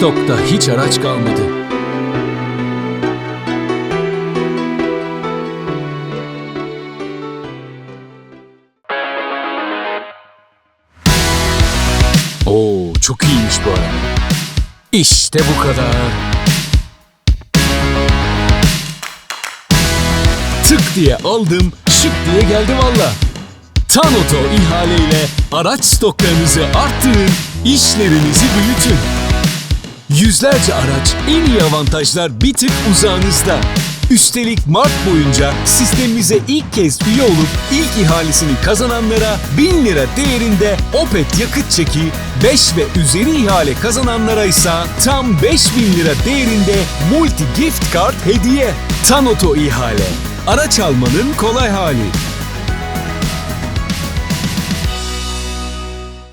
Stokta hiç araç kalmadı. Oo, çok iyiymiş bu araba. İşte bu kadar. Tık diye aldım, şık diye geldi valla. Tanoto ihaleyle araç stoklarınızı arttırın, işlerinizi büyütün. Yüzlerce araç, en iyi avantajlar bir tık uzağınızda. Üstelik Mart boyunca sistemimize ilk kez üye olup ilk ihalesini kazananlara 1000 lira değerinde Opet yakıt çeki, 5 ve üzeri ihale kazananlara ise tam 5000 lira değerinde Multi Gift Card hediye. Tanoto ihale. Araç almanın kolay hali.